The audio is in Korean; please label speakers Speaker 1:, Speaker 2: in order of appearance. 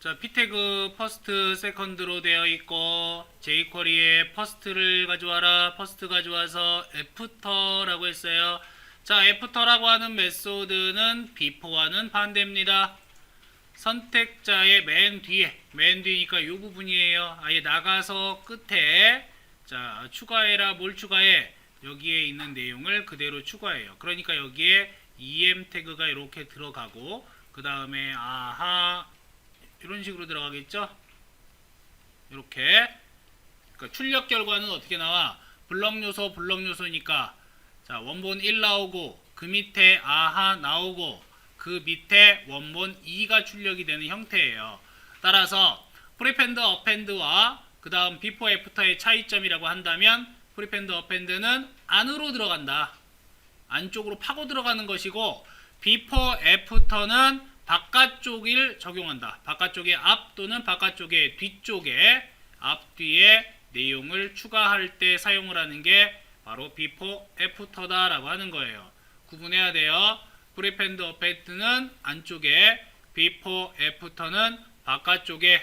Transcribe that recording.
Speaker 1: 자, P태그 퍼스트 세컨드로 되어 있고 jQuery에 퍼스트를 가져와라. 퍼스트 가져와서 애프터라고 했어요. 자, 애프터라고 하는 메소드는 before와는 반대입니다. 선택자의 맨 뒤에, 맨 뒤니까 이 부분이에요. 아예 나가서 끝에 자, 추가해라. 뭘 추가해? 여기에 있는 내용을 그대로 추가해요. 그러니까 여기에 em 태그가 이렇게 들어가고 그 다음에 아하 이런 식으로 들어가겠죠? 이렇게 그러니까 출력 결과는 어떻게 나와? 블럭 요소 블럭 요소니까 자 원본 1 나오고 그 밑에 아하 나오고 그 밑에 원본 2가 출력이 되는 형태예요. 따라서 프리펜드 어펜드와 그 다음 비포 애프터의 차이점이라고 한다면 프리펜드 어펜드는 안으로 들어간다. 안쪽으로 파고 들어가는 것이고 비포 애프터는 바깥쪽을 적용한다. 바깥쪽의 앞 또는 바깥쪽의 뒤쪽에 앞뒤에 내용을 추가할 때 사용을 하는 게 바로 비포 애프터다라고 하는 거예요. 구분해야 돼요. 프리펜드 어펜드는 안쪽에 비포 애프터는 바깥쪽에